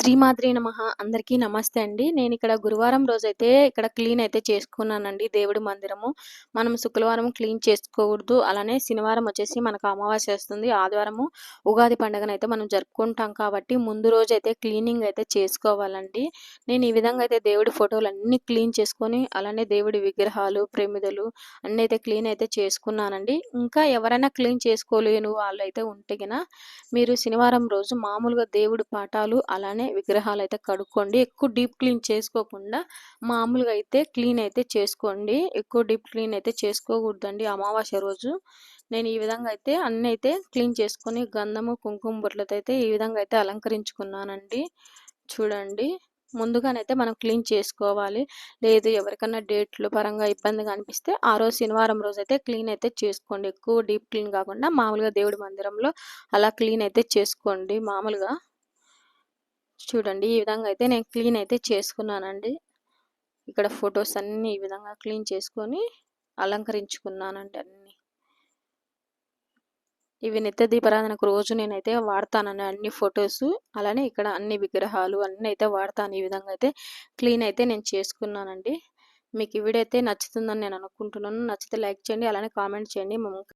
శ్రీమాద్రి నమ అందరికీ నమస్తే అండి. నేను ఇక్కడ గురువారం రోజైతే ఇక్కడ క్లీన్ అయితే చేసుకున్నానండి దేవుడి మందిరము. మనం శుక్రవారం క్లీన్ చేసుకోకూడదు. అలానే శనివారం వచ్చేసి మనకు అమావాస్య వస్తుంది. ఆదివారము ఉగాది పండుగనైతే మనం జరుపుకుంటాం కాబట్టి ముందు రోజు అయితే క్లీనింగ్ అయితే చేసుకోవాలండి. నేను ఈ విధంగా అయితే దేవుడి ఫోటోలన్నీ క్లీన్ చేసుకొని అలానే దేవుడి విగ్రహాలు, ప్రమిదలు అన్నీ అయితే క్లీన్ అయితే చేసుకున్నానండి. ఇంకా ఎవరైనా క్లీన్ చేసుకోలేని అయితే ఉంటే గిన మీరు శనివారం రోజు మామూలుగా దేవుడి పాఠాలు అలానే విగ్రహాలు అయితే కడుక్కోండి. ఎక్కువ డీప్ క్లీన్ చేసుకోకుండా మామూలుగా అయితే క్లీన్ అయితే చేసుకోండి. ఎక్కువ డీప్ క్లీన్ అయితే చేసుకోకూడదండి అమావాస్య రోజు. నేను ఈ విధంగా అయితే అన్నీ అయితే క్లీన్ చేసుకొని గంధము, కుంకుమ బొట్లతో అయితే ఈ విధంగా అయితే అలంకరించుకున్నానండి. చూడండి. ముందుగానైతే మనం క్లీన్ చేసుకోవాలి. లేదు ఎవరికన్నా డేట్‌లు పరంగా ఇబ్బందిగా అనిపిస్తే ఆ రోజు శనివారం రోజు అయితే క్లీన్ అయితే చేసుకోండి. ఎక్కువ డీప్ క్లీన్ కాకుండా మామూలుగా దేవుడి మందిరంలో అలా క్లీన్ అయితే చేసుకోండి మామూలుగా. చూడండి ఈ విధంగా అయితే నేను క్లీన్ అయితే చేసుకున్నానండి. ఇక్కడ ఫొటోస్ అన్నీ ఈ విధంగా క్లీన్ చేసుకొని అలంకరించుకున్నానండి అన్నీ. ఇవి నిత్య దీపారాధనకు రోజు నేనైతే వాడతానండి అన్ని ఫొటోస్ అలానే ఇక్కడ అన్ని విగ్రహాలు అన్నీ అయితే వాడతాను. ఈ విధంగా అయితే క్లీన్ అయితే నేను చేసుకున్నానండి. మీకు ఈ వీడియో అయితే నచ్చుతుందని నేను అనుకుంటున్నాను. నచ్చితే లైక్ చేయండి. అలానే కామెంట్ చేయండి.